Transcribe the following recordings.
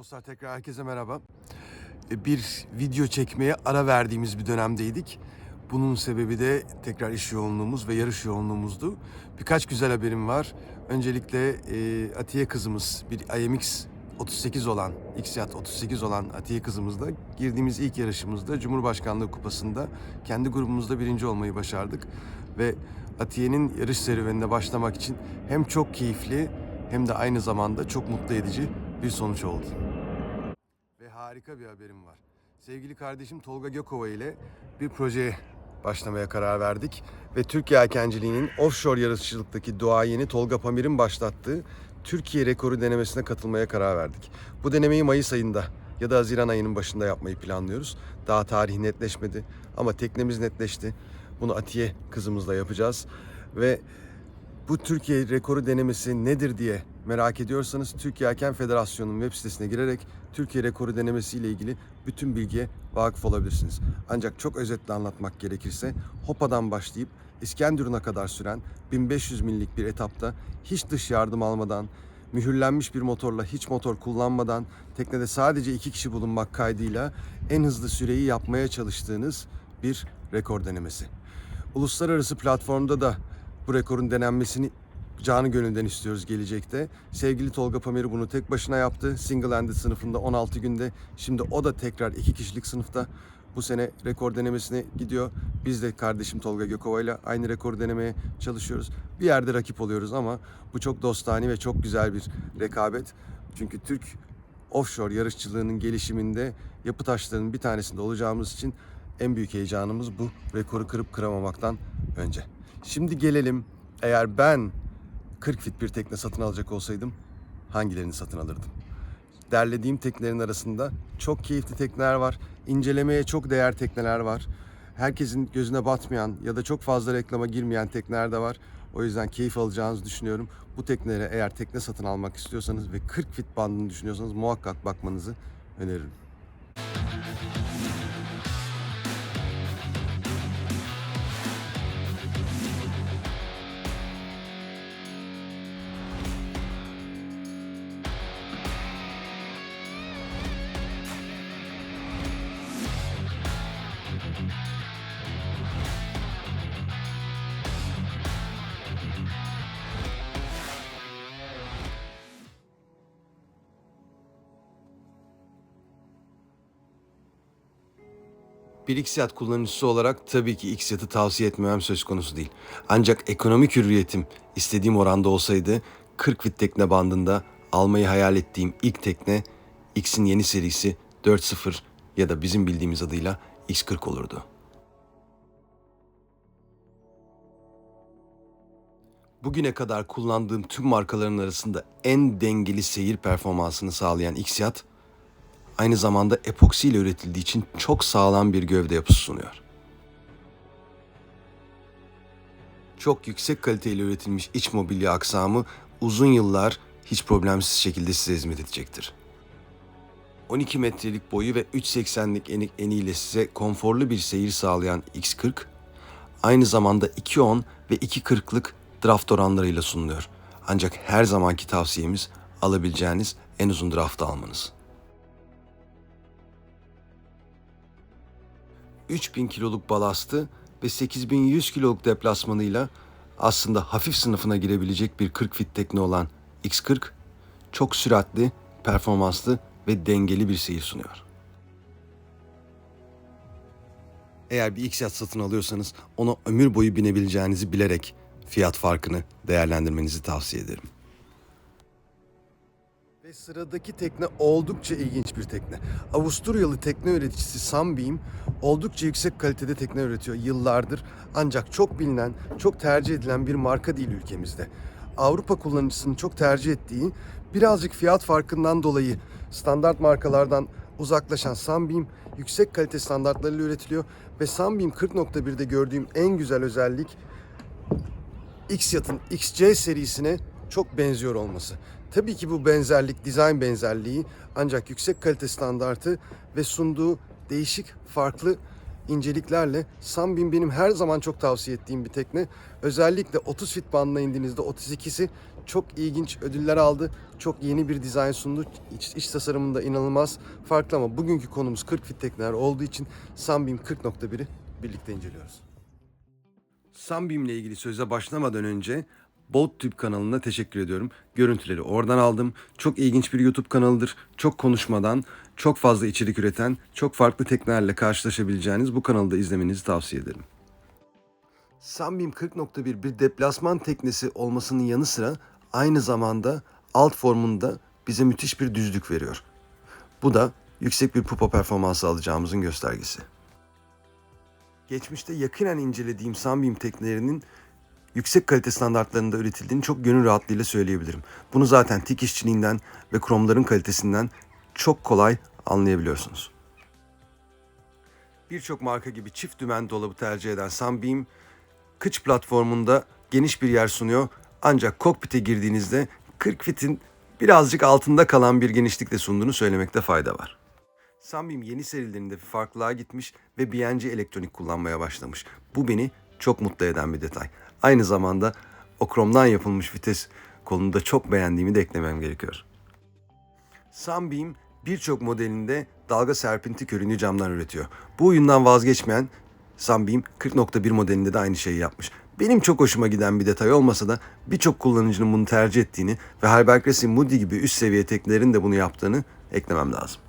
Dostlar tekrar herkese merhaba. E, Bir video çekmeye ara verdiğimiz bir dönemdeydik. Bunun sebebi de tekrar iş yoğunluğumuz ve yarış yoğunluğumuzdu. Birkaç güzel haberim var. Öncelikle e, Atiye kızımız bir IMX 38 olan, XYAT 38 olan Atiye kızımızla girdiğimiz ilk yarışımızda Cumhurbaşkanlığı Kupası'nda kendi grubumuzda birinci olmayı başardık. Ve Atiye'nin yarış serüvenine başlamak için hem çok keyifli hem de aynı zamanda çok mutlu edici bir sonuç oldu. Harika bir haberim var. Sevgili kardeşim Tolga Gökova ile bir projeye başlamaya karar verdik. Ve Türkiye Erkenciliği'nin offshore yarışçılıktaki duayeni Tolga Pamir'in başlattığı Türkiye rekoru denemesine katılmaya karar verdik. Bu denemeyi Mayıs ayında ya da Haziran ayının başında yapmayı planlıyoruz. Daha tarih netleşmedi ama teknemiz netleşti. Bunu Atiye kızımızla yapacağız. Ve bu Türkiye rekoru denemesi nedir diye merak ediyorsanız Türkiye Erken Federasyonu'nun web sitesine girerek Türkiye rekoru denemesi ile ilgili bütün bilgiye vakıf olabilirsiniz. Ancak çok özetle anlatmak gerekirse Hopa'dan başlayıp İskenderun'a kadar süren 1500 millik bir etapta hiç dış yardım almadan, mühürlenmiş bir motorla hiç motor kullanmadan teknede sadece iki kişi bulunmak kaydıyla en hızlı süreyi yapmaya çalıştığınız bir rekor denemesi. Uluslararası platformda da bu rekorun denenmesini canı gönülden istiyoruz gelecekte. Sevgili Tolga Pameri bunu tek başına yaptı. Single handed sınıfında 16 günde. Şimdi o da tekrar iki kişilik sınıfta bu sene rekor denemesine gidiyor. Biz de kardeşim Tolga Gökova ile aynı rekoru denemeye çalışıyoruz. Bir yerde rakip oluyoruz ama bu çok dostane ve çok güzel bir rekabet. Çünkü Türk offshore yarışçılığının gelişiminde yapı taşlarının bir tanesinde olacağımız için en büyük heyecanımız bu rekoru kırıp kıramamaktan önce. Şimdi gelelim eğer ben 40 fit bir tekne satın alacak olsaydım hangilerini satın alırdım? Derlediğim teknelerin arasında çok keyifli tekneler var. İncelemeye çok değer tekneler var. Herkesin gözüne batmayan ya da çok fazla reklama girmeyen tekneler de var. O yüzden keyif alacağınızı düşünüyorum. Bu teknelere eğer tekne satın almak istiyorsanız ve 40 fit bandını düşünüyorsanız muhakkak bakmanızı öneririm. Bir X-Yat kullanıcısı olarak tabii ki X-Yat'ı tavsiye etmemem söz konusu değil. Ancak ekonomik hürriyetim istediğim oranda olsaydı 40 fit tekne bandında almayı hayal ettiğim ilk tekne X'in yeni serisi 4.0 ya da bizim bildiğimiz adıyla X40 olurdu. Bugüne kadar kullandığım tüm markaların arasında en dengeli seyir performansını sağlayan X-Yat, aynı zamanda epoksi ile üretildiği için çok sağlam bir gövde yapısı sunuyor. Çok yüksek kaliteyle üretilmiş iç mobilya aksamı uzun yıllar hiç problemsiz şekilde size hizmet edecektir. 12 metrelik boyu ve 3.80'lik eni- eniyle size konforlu bir seyir sağlayan X40, aynı zamanda 2.10 ve 2.40'lık draft oranlarıyla sunuluyor. Ancak her zamanki tavsiyemiz alabileceğiniz en uzun draftı almanız. 3000 kiloluk balastı ve 8100 kiloluk deplasmanıyla aslında hafif sınıfına girebilecek bir 40 fit tekne olan X40 çok süratli, performanslı ve dengeli bir seyir sunuyor. Eğer bir X-Yat satın alıyorsanız ona ömür boyu binebileceğinizi bilerek fiyat farkını değerlendirmenizi tavsiye ederim. Ve sıradaki tekne oldukça ilginç bir tekne. Avusturyalı tekne üreticisi Sunbeam oldukça yüksek kalitede tekne üretiyor yıllardır. Ancak çok bilinen, çok tercih edilen bir marka değil ülkemizde. Avrupa kullanıcısının çok tercih ettiği birazcık fiyat farkından dolayı standart markalardan uzaklaşan Sunbeam yüksek kalite standartlarıyla üretiliyor ve Sunbeam 40.1'de gördüğüm en güzel özellik X-Yat'ın XC serisine çok benziyor olması. Tabii ki bu benzerlik, dizayn benzerliği ancak yüksek kalite standartı ve sunduğu değişik, farklı inceliklerle Sunbeam benim her zaman çok tavsiye ettiğim bir tekne. Özellikle 30 fit bandına indiğinizde 32'si çok ilginç ödüller aldı. Çok yeni bir dizayn sundu. İç, iç tasarımında inanılmaz farklı ama bugünkü konumuz 40 fit tekneler olduğu için Sunbeam 40.1'i birlikte inceliyoruz. Sunbeam ile ilgili söze başlamadan önce BoatTube kanalına teşekkür ediyorum. Görüntüleri oradan aldım. Çok ilginç bir YouTube kanalıdır. Çok konuşmadan, çok fazla içerik üreten, çok farklı teknelerle karşılaşabileceğiniz bu kanalı da izlemenizi tavsiye ederim. Sunbeam 40.1 bir deplasman teknesi olmasının yanı sıra aynı zamanda alt formunda bize müthiş bir düzlük veriyor. Bu da yüksek bir pupa performansı alacağımızın göstergesi. Geçmişte yakinen incelediğim Sunbeam teknelerinin yüksek kalite standartlarında üretildiğini çok gönül rahatlığıyla söyleyebilirim. Bunu zaten tik işçiliğinden ve kromların kalitesinden çok kolay anlayabiliyorsunuz. Birçok marka gibi çift dümen dolabı tercih eden Sunbeam, kıç platformunda geniş bir yer sunuyor. Ancak kokpite girdiğinizde 40 fitin birazcık altında kalan bir genişlikte sunduğunu söylemekte fayda var. Sunbeam yeni serilerinde farklılığa gitmiş ve BNC elektronik kullanmaya başlamış. Bu beni çok mutlu eden bir detay. Aynı zamanda o kromdan yapılmış vites kolunu da çok beğendiğimi de eklemem gerekiyor. Sunbeam birçok modelinde dalga serpintik ürünü camdan üretiyor. Bu oyundan vazgeçmeyen Sunbeam 40.1 modelinde de aynı şeyi yapmış. Benim çok hoşuma giden bir detay olmasa da birçok kullanıcının bunu tercih ettiğini ve Halberg Racing Moody gibi üst seviye teknelerin de bunu yaptığını eklemem lazım.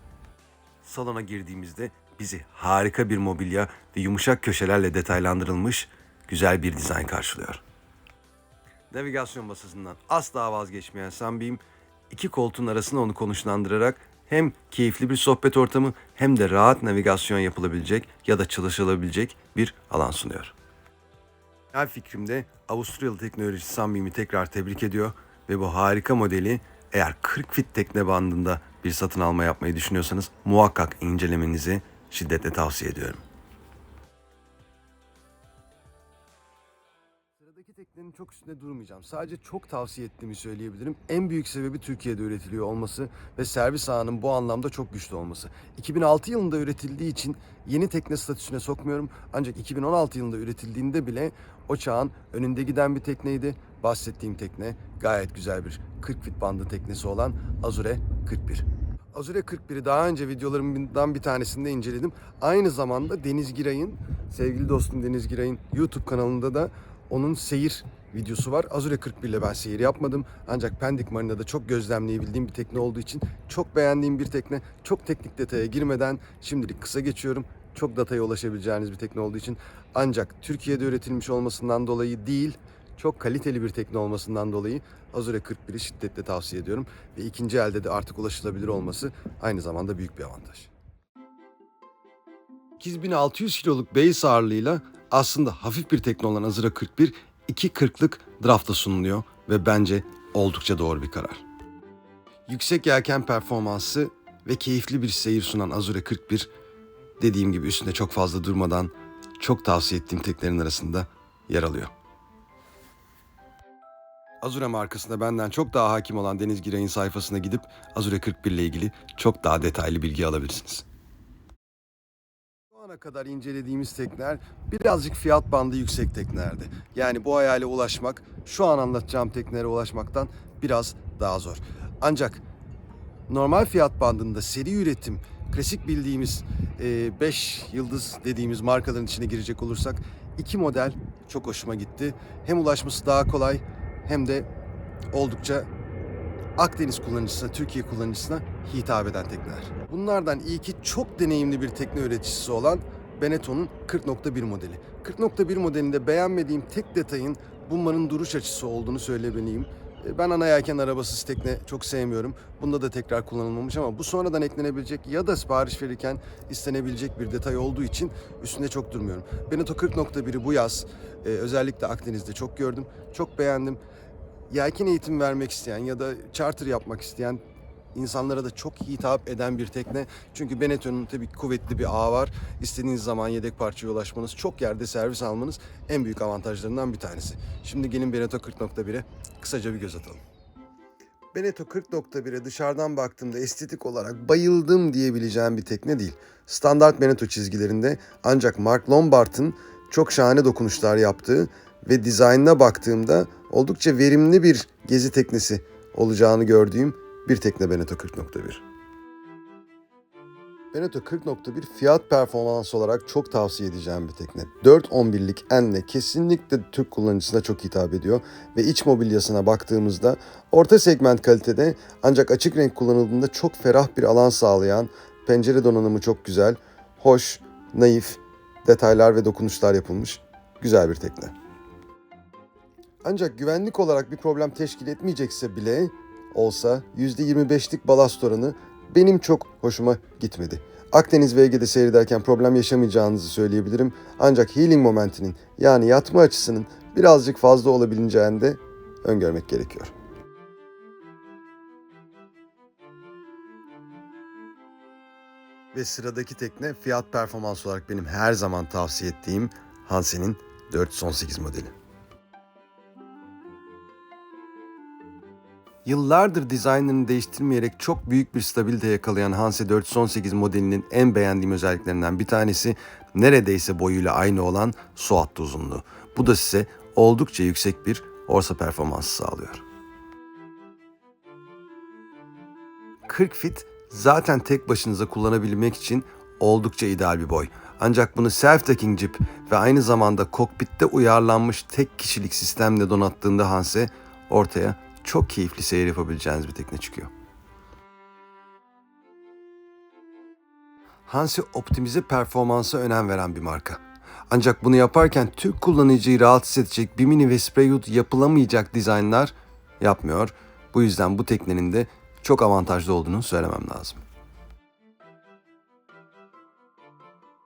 Salona girdiğimizde bizi harika bir mobilya ve yumuşak köşelerle detaylandırılmış güzel bir dizayn karşılıyor. Navigasyon masasından asla vazgeçmeyen Sunbeam, iki koltuğun arasına onu konuşlandırarak hem keyifli bir sohbet ortamı hem de rahat navigasyon yapılabilecek ya da çalışılabilecek bir alan sunuyor. Her fikrimde Avusturyalı teknoloji Sunbeam'i tekrar tebrik ediyor ve bu harika modeli eğer 40 fit tekne bandında bir satın alma yapmayı düşünüyorsanız muhakkak incelemenizi şiddetle tavsiye ediyorum. Teknenin çok üstünde durmayacağım. Sadece çok tavsiye ettiğimi söyleyebilirim. En büyük sebebi Türkiye'de üretiliyor olması ve servis ağının bu anlamda çok güçlü olması. 2006 yılında üretildiği için yeni tekne statüsüne sokmuyorum. Ancak 2016 yılında üretildiğinde bile o çağın önünde giden bir tekneydi. Bahsettiğim tekne gayet güzel bir 40 fit bandı teknesi olan Azure 41. Azure 41'i daha önce videolarımdan bir tanesinde inceledim. Aynı zamanda Deniz Giray'ın, sevgili dostum Deniz Giray'ın YouTube kanalında da onun seyir videosu var. Azure 41 ile ben seyir yapmadım. Ancak Pendik Marina'da çok gözlemleyebildiğim bir tekne olduğu için çok beğendiğim bir tekne. Çok teknik detaya girmeden şimdilik kısa geçiyorum. Çok dataya ulaşabileceğiniz bir tekne olduğu için. Ancak Türkiye'de üretilmiş olmasından dolayı değil, çok kaliteli bir tekne olmasından dolayı Azure 41'i şiddetle tavsiye ediyorum. Ve ikinci elde de artık ulaşılabilir olması aynı zamanda büyük bir avantaj. 8600 kiloluk base ağırlığıyla aslında hafif bir tekne olan Azure 41 2.40'lık drafta sunuluyor ve bence oldukça doğru bir karar. Yüksek yelken performansı ve keyifli bir seyir sunan Azure 41 dediğim gibi üstünde çok fazla durmadan çok tavsiye ettiğim teknelerin arasında yer alıyor. Azure markasında benden çok daha hakim olan Deniz Giray'ın sayfasına gidip Azure 41 ile ilgili çok daha detaylı bilgi alabilirsiniz. Ana kadar incelediğimiz tekneler birazcık fiyat bandı yüksek teknelerdi. Yani bu hayale ulaşmak şu an anlatacağım teknelere ulaşmaktan biraz daha zor. Ancak normal fiyat bandında seri üretim, klasik bildiğimiz 5 yıldız dediğimiz markaların içine girecek olursak iki model çok hoşuma gitti. Hem ulaşması daha kolay hem de oldukça Akdeniz kullanıcısına, Türkiye kullanıcısına hitap eden tekneler. Bunlardan ilki çok deneyimli bir tekne üreticisi olan Benetton'un 40.1 modeli. 40.1 modelinde beğenmediğim tek detayın bunların duruş açısı olduğunu söylemeliyim. E, Ben ana yelken arabasız tekne çok sevmiyorum. Bunda da tekrar kullanılmamış ama bu sonradan eklenebilecek ya da sipariş verirken istenebilecek bir detay olduğu için üstünde çok durmuyorum. Benetton 40.1'i bu yaz e, özellikle Akdeniz'de çok gördüm. Çok beğendim. Yelken eğitim vermek isteyen ya da charter yapmak isteyen insanlara da çok hitap eden bir tekne. Çünkü Benetton'un tabii kuvvetli bir ağı var. İstediğiniz zaman yedek parçaya ulaşmanız, çok yerde servis almanız en büyük avantajlarından bir tanesi. Şimdi gelin Benetton 40.1'e kısaca bir göz atalım. Beneteau 40.1'e dışarıdan baktığımda estetik olarak bayıldım diyebileceğim bir tekne değil. Standart Beneteau çizgilerinde ancak Mark Lombard'ın çok şahane dokunuşlar yaptığı ve dizaynına baktığımda oldukça verimli bir gezi teknesi olacağını gördüğüm bir tekne Beneteau 40.1. Beneteau 40.1 fiyat performans olarak çok tavsiye edeceğim bir tekne. 4.11'lik enle kesinlikle Türk kullanıcısına çok hitap ediyor ve iç mobilyasına baktığımızda orta segment kalitede ancak açık renk kullanıldığında çok ferah bir alan sağlayan, pencere donanımı çok güzel, hoş, naif, detaylar ve dokunuşlar yapılmış güzel bir tekne. Ancak güvenlik olarak bir problem teşkil etmeyecekse bile olsa %25'lik balast oranı benim çok hoşuma gitmedi. Akdeniz ve Ege'de seyrederken problem yaşamayacağınızı söyleyebilirim. Ancak healing momentinin yani yatma açısının birazcık fazla olabileceğini de öngörmek gerekiyor. Ve sıradaki tekne fiyat performans olarak benim her zaman tavsiye ettiğim Hansen'in 418 modeli. Yıllardır dizaynını değiştirmeyerek çok büyük bir stabilite yakalayan Hanse 418 modelinin en beğendiğim özelliklerinden bir tanesi neredeyse boyuyla aynı olan su hattı uzunluğu. Bu da size oldukça yüksek bir orsa performansı sağlıyor. 40 fit zaten tek başınıza kullanabilmek için oldukça ideal bir boy. Ancak bunu self-tacking jib ve aynı zamanda kokpitte uyarlanmış tek kişilik sistemle donattığında Hanse ortaya çok keyifli seyir yapabileceğiniz bir tekne çıkıyor. Hanse optimize performansa önem veren bir marka. Ancak bunu yaparken Türk kullanıcıyı rahatsız edecek bimini ve Spraywood yapılamayacak dizaynlar yapmıyor. Bu yüzden bu teknenin de çok avantajlı olduğunu söylemem lazım.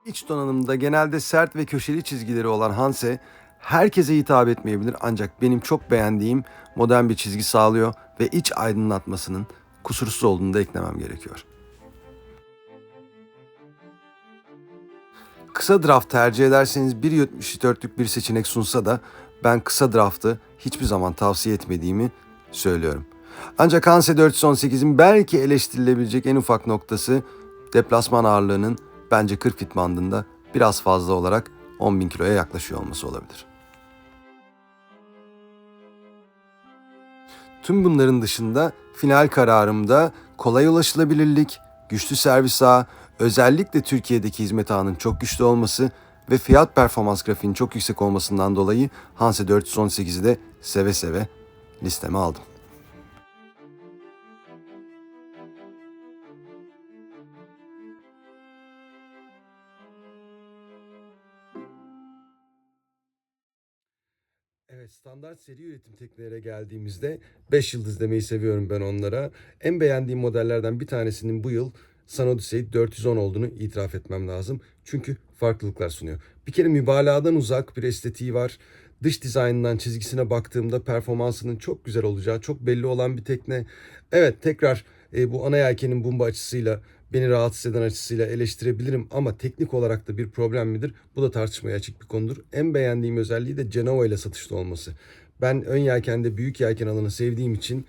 İç donanımda genelde sert ve köşeli çizgileri olan Hanse herkese hitap etmeyebilir ancak benim çok beğendiğim modern bir çizgi sağlıyor ve iç aydınlatmasının kusursuz olduğunu da eklemem gerekiyor. Kısa draft tercih ederseniz 1.74'lük bir seçenek sunsa da ben kısa draftı hiçbir zaman tavsiye etmediğimi söylüyorum. Ancak Hanse 418'in belki eleştirilebilecek en ufak noktası deplasman ağırlığının bence 40 fit bandında biraz fazla olarak 10.000 kiloya yaklaşıyor olması olabilir. Tüm bunların dışında final kararımda kolay ulaşılabilirlik, güçlü servis ağı, özellikle Türkiye'deki hizmet ağının çok güçlü olması ve fiyat performans grafiğinin çok yüksek olmasından dolayı Hanse 418'i de seve seve listeme aldım. Standart seri üretim teknelere geldiğimizde 5 yıldız demeyi seviyorum ben onlara. En beğendiğim modellerden bir tanesinin bu yıl Sun Odyssey 410 olduğunu itiraf etmem lazım. Çünkü farklılıklar sunuyor. Bir kere mübalağadan uzak bir estetiği var. Dış dizaynından çizgisine baktığımda performansının çok güzel olacağı çok belli olan bir tekne. Evet tekrar e, bu ana yelkenin bumba açısıyla beni rahatsız eden açısıyla eleştirebilirim ama teknik olarak da bir problem midir? Bu da tartışmaya açık bir konudur. En beğendiğim özelliği de Genova ile satışta olması. Ben ön yelkende büyük yelken alanı sevdiğim için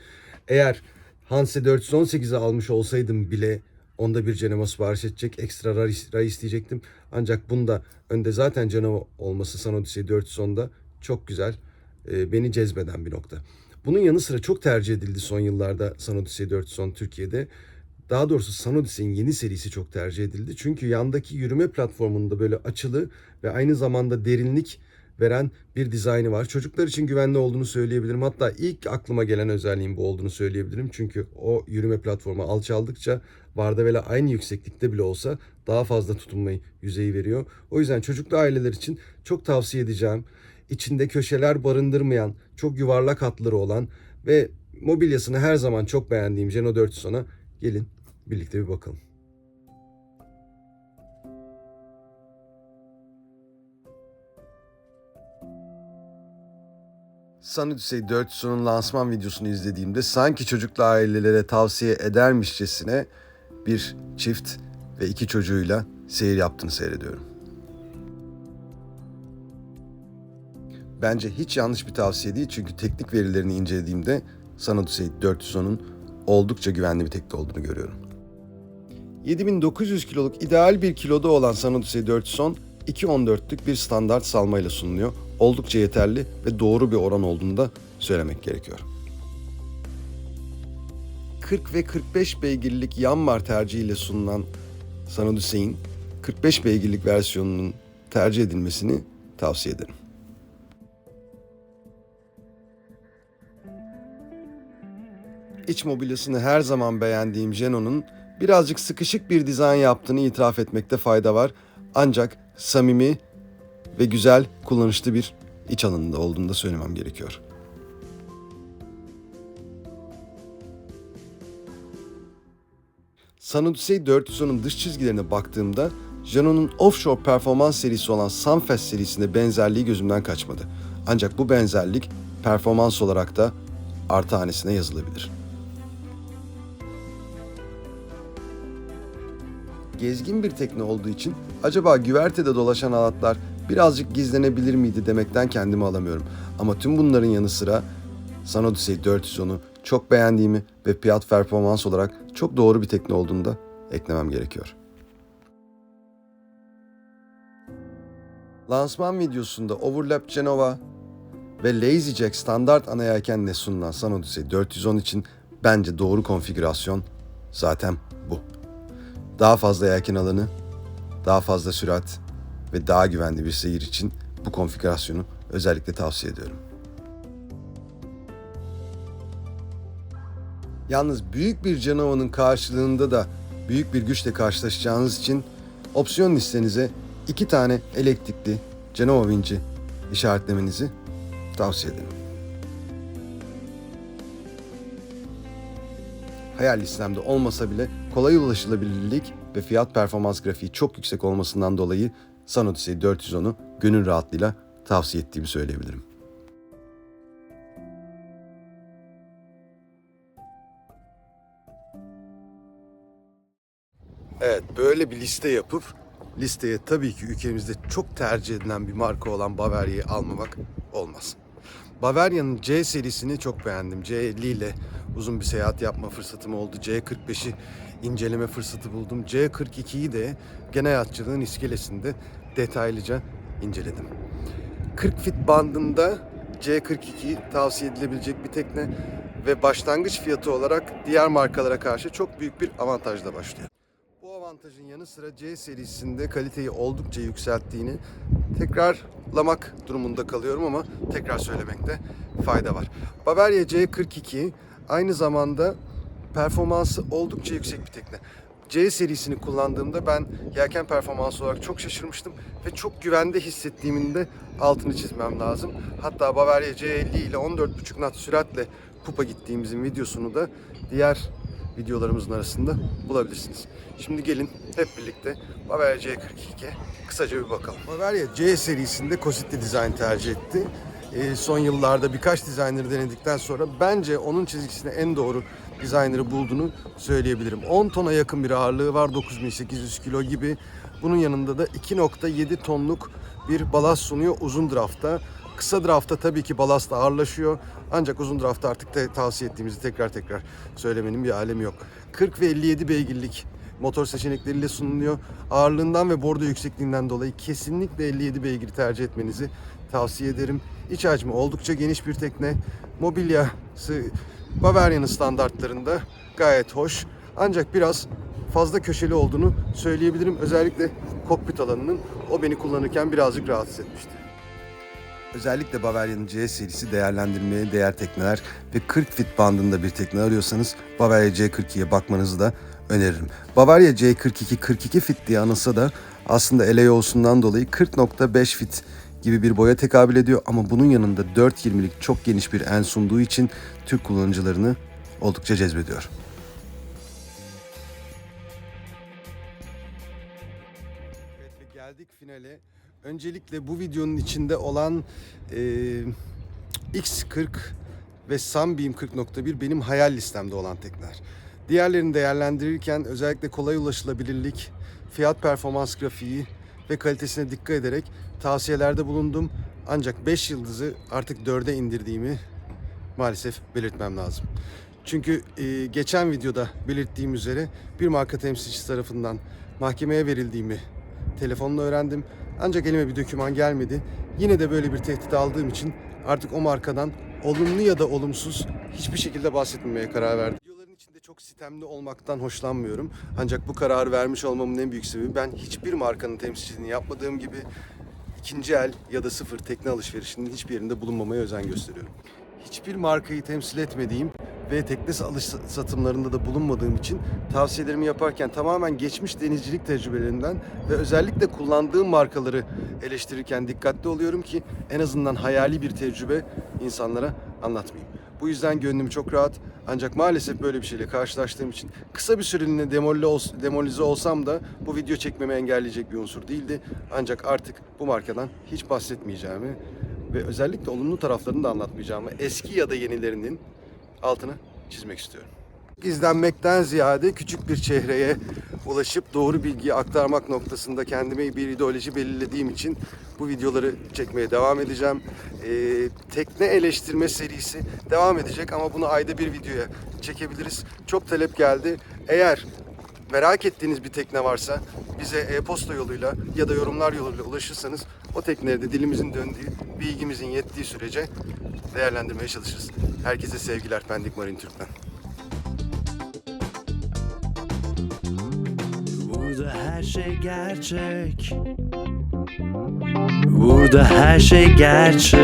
eğer Hanse 418'i almış olsaydım bile onda bir Genova sipariş edecek ekstra ray, isteyecektim. Ancak bunda önde zaten Genova olması San Odyssey 410'da çok güzel e, beni cezbeden bir nokta. Bunun yanı sıra çok tercih edildi son yıllarda San Odyssey 410 Türkiye'de. Daha doğrusu San Odyssey'in yeni serisi çok tercih edildi. Çünkü yandaki yürüme platformunda böyle açılı ve aynı zamanda derinlik veren bir dizaynı var. Çocuklar için güvenli olduğunu söyleyebilirim. Hatta ilk aklıma gelen özelliğin bu olduğunu söyleyebilirim. Çünkü o yürüme platformu alçaldıkça Vardavela aynı yükseklikte bile olsa daha fazla tutunmayı yüzeyi veriyor. O yüzden çocuklu aileler için çok tavsiye edeceğim. İçinde köşeler barındırmayan, çok yuvarlak hatları olan ve mobilyasını her zaman çok beğendiğim Geno 410'a gelin birlikte bir bakalım. Sun Odyssey 400'ün lansman videosunu izlediğimde sanki çocuklu ailelere tavsiye edermişçesine bir çift ve iki çocuğuyla seyir yaptığını seyrediyorum. Bence hiç yanlış bir tavsiye değil çünkü teknik verilerini incelediğimde San Odyssey 410'un oldukça güvenli bir tekne olduğunu görüyorum. 7900 kiloluk ideal bir kiloda olan San Odyssey 410 2.14'lük bir standart salmayla sunuluyor. Oldukça yeterli ve doğru bir oran olduğunu da söylemek gerekiyor. 40 ve 45 beygirlik Yanmar tercihiyle sunulan San Odyssey'in 45 beygirlik versiyonunun tercih edilmesini tavsiye ederim. İç mobilyasını her zaman beğendiğim Geno'nun birazcık sıkışık bir dizayn yaptığını itiraf etmekte fayda var. Ancak samimi ve güzel, kullanışlı bir iç alanında olduğunu da söylemem gerekiyor. San Odyssey 410'un dış çizgilerine baktığımda Jano'nun offshore performans serisi olan Sunfest serisinde benzerliği gözümden kaçmadı. Ancak bu benzerlik performans olarak da artı hanesine yazılabilir. Gezgin bir tekne olduğu için acaba güvertede dolaşan halatlar birazcık gizlenebilir miydi demekten kendimi alamıyorum. Ama tüm bunların yanı sıra San Odyssey 410'u çok beğendiğimi ve fiyat performans olarak çok doğru bir tekne olduğunu da eklemem gerekiyor. Lansman videosunda Overlap Genova ve Lazy Jack standart ana yelkenle sunulan San Odyssey 410 için bence doğru konfigürasyon zaten bu. Daha fazla yelken alanı, daha fazla sürat ve daha güvenli bir seyir için bu konfigürasyonu özellikle tavsiye ediyorum. Yalnız büyük bir canavanın karşılığında da büyük bir güçle karşılaşacağınız için opsiyon listenize iki tane elektrikli Cenova vinci işaretlemenizi tavsiye ederim. Hayal listemde olmasa bile kolay ulaşılabilirlik ve fiyat performans grafiği çok yüksek olmasından dolayı San Odyssey 410'u gönül rahatlığıyla tavsiye ettiğimi söyleyebilirim. Evet böyle bir liste yapıp listeye tabii ki ülkemizde çok tercih edilen bir marka olan Bavaria'yı almamak olmaz. Bavaria'nın C serisini çok beğendim. C50 ile uzun bir seyahat yapma fırsatım oldu. C45'i inceleme fırsatı buldum. C42'yi de genel hayatçılığın iskelesinde detaylıca inceledim. 40 fit bandında C42 tavsiye edilebilecek bir tekne ve başlangıç fiyatı olarak diğer markalara karşı çok büyük bir avantajla başlıyor. Bu avantajın yanı sıra C serisinde kaliteyi oldukça yükselttiğini tekrarlamak durumunda kalıyorum ama tekrar söylemekte fayda var. Bavaria C42 aynı zamanda performansı oldukça yüksek bir tekne. C serisini kullandığımda ben yelken performansı olarak çok şaşırmıştım ve çok güvende hissettiğimin de altını çizmem lazım. Hatta Bavaria C50 ile 14.5 knot süratle Pupa gittiğimizin videosunu da diğer videolarımızın arasında bulabilirsiniz. Şimdi gelin hep birlikte Bavaria C42'ye kısaca bir bakalım. Bavaria C serisinde Cositli dizayn tercih etti. Ee, son yıllarda birkaç dizaynları denedikten sonra bence onun çizgisine en doğru dizaynerı bulduğunu söyleyebilirim. 10 tona yakın bir ağırlığı var, 9800 kilo gibi. Bunun yanında da 2.7 tonluk bir balast sunuyor uzun draftta. Kısa draftta tabii ki balast ağırlaşıyor. Ancak uzun draftta artık da tavsiye ettiğimizi tekrar tekrar söylemenin bir alemi yok. 40 ve 57 beygirlik motor seçenekleriyle sunuluyor. Ağırlığından ve bordo yüksekliğinden dolayı kesinlikle 57 beygiri tercih etmenizi tavsiye ederim. İç hacmi oldukça geniş bir tekne. Mobilyası Bavaria'nın standartlarında gayet hoş. Ancak biraz fazla köşeli olduğunu söyleyebilirim. Özellikle kokpit alanının o beni kullanırken birazcık rahatsız etmişti. Özellikle Bavaria'nın C serisi değerlendirmeye değer tekneler ve 40 fit bandında bir tekne arıyorsanız Bavaria C42'ye bakmanızı da öneririm. Bavaria C42 42 fit diye anılsa da aslında LAO'sundan dolayı 40.5 fit gibi bir boya tekabül ediyor ama bunun yanında 4.20'lik çok geniş bir en sunduğu için Türk kullanıcılarını oldukça cezbediyor. Evet ve geldik finale. Öncelikle bu videonun içinde olan e, X40 ve Sunbeam 40.1 benim hayal listemde olan tekneler. Diğerlerini değerlendirirken özellikle kolay ulaşılabilirlik, fiyat performans grafiği ve kalitesine dikkat ederek tavsiyelerde bulundum. Ancak 5 yıldızı artık 4'e indirdiğimi maalesef belirtmem lazım. Çünkü e, geçen videoda belirttiğim üzere bir marka temsilcisi tarafından mahkemeye verildiğimi telefonla öğrendim. Ancak elime bir doküman gelmedi. Yine de böyle bir tehdit aldığım için artık o markadan olumlu ya da olumsuz hiçbir şekilde bahsetmemeye karar verdim. İçinde çok sitemli olmaktan hoşlanmıyorum. Ancak bu kararı vermiş olmamın en büyük sebebi ben hiçbir markanın temsilciliğini yapmadığım gibi ikinci el ya da sıfır tekne alışverişinin hiçbir yerinde bulunmamaya özen gösteriyorum. Hiçbir markayı temsil etmediğim ve tekne alış satımlarında da bulunmadığım için tavsiyelerimi yaparken tamamen geçmiş denizcilik tecrübelerinden ve özellikle kullandığım markaları eleştirirken dikkatli oluyorum ki en azından hayali bir tecrübe insanlara anlatmayayım. Bu yüzden gönlüm çok rahat. Ancak maalesef böyle bir şeyle karşılaştığım için kısa bir süreliğine demoralize olsam da bu video çekmemi engelleyecek bir unsur değildi. Ancak artık bu markadan hiç bahsetmeyeceğimi ve özellikle olumlu taraflarını da anlatmayacağımı eski ya da yenilerinin altını çizmek istiyorum. İzlenmekten ziyade küçük bir çehreye ulaşıp doğru bilgiyi aktarmak noktasında kendime bir ideoloji belirlediğim için bu videoları çekmeye devam edeceğim. Ee, tekne eleştirme serisi devam edecek ama bunu ayda bir videoya çekebiliriz. Çok talep geldi. Eğer merak ettiğiniz bir tekne varsa bize e-posta yoluyla ya da yorumlar yoluyla ulaşırsanız o tekneleri de dilimizin döndüğü, bilgimizin yettiği sürece değerlendirmeye çalışırız. Herkese sevgiler Pendik Marin Türk'ten. Her şey gerçek. Burada her şey gerçek.